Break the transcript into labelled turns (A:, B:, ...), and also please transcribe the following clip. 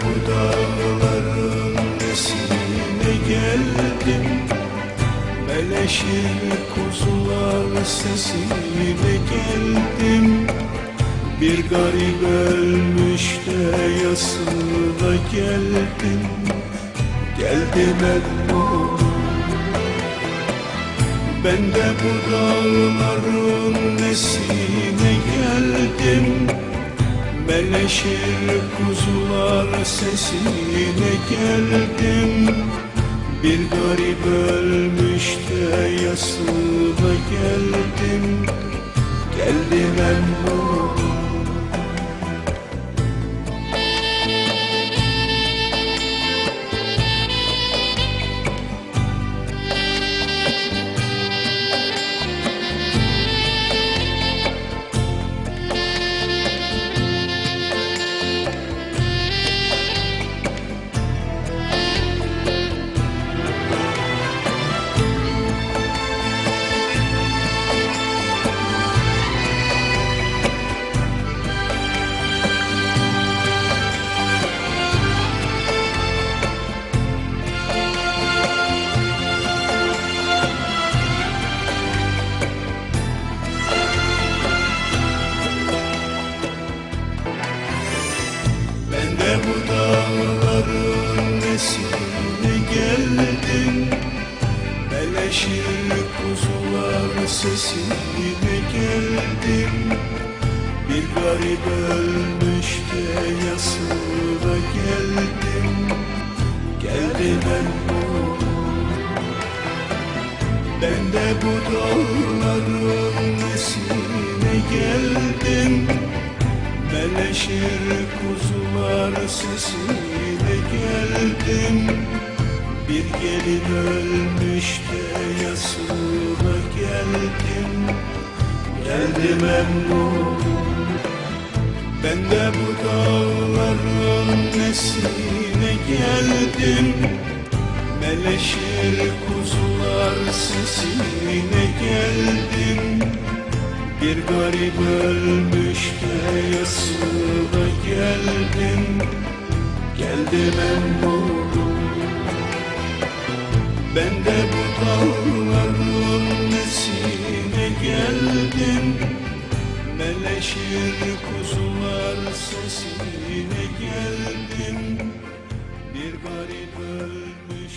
A: bu dağların nesine geldim. Meleşir kuzular sesine geldim. Bir garip ölmüş de yasına geldim. Geldim Erdoğan Ben de bu dağların nesine geldim Meleşir kuzular sesine geldim. Bir garip ölmüş de yasına geldim. Geldim Erdoğan geldim Meleşir kuzular sesine geldim. Bir garip ölmüş de yasına geldim. Geldim ben bu Ben de bu dağların nesine geldim. Meleşir kuzular sesine geldim Bir gelin ölmüş de yasına geldim Geldim emmoğlu Ben de bu dağların nesine geldim. Meleşir kuzular sesine geldim. Bir garip ölmüş de yasına geldim Geldim emmoğlu Ben de bu dağların nesine geldim. Meleşir kuzular sesine geldim. Bir garip ölmüş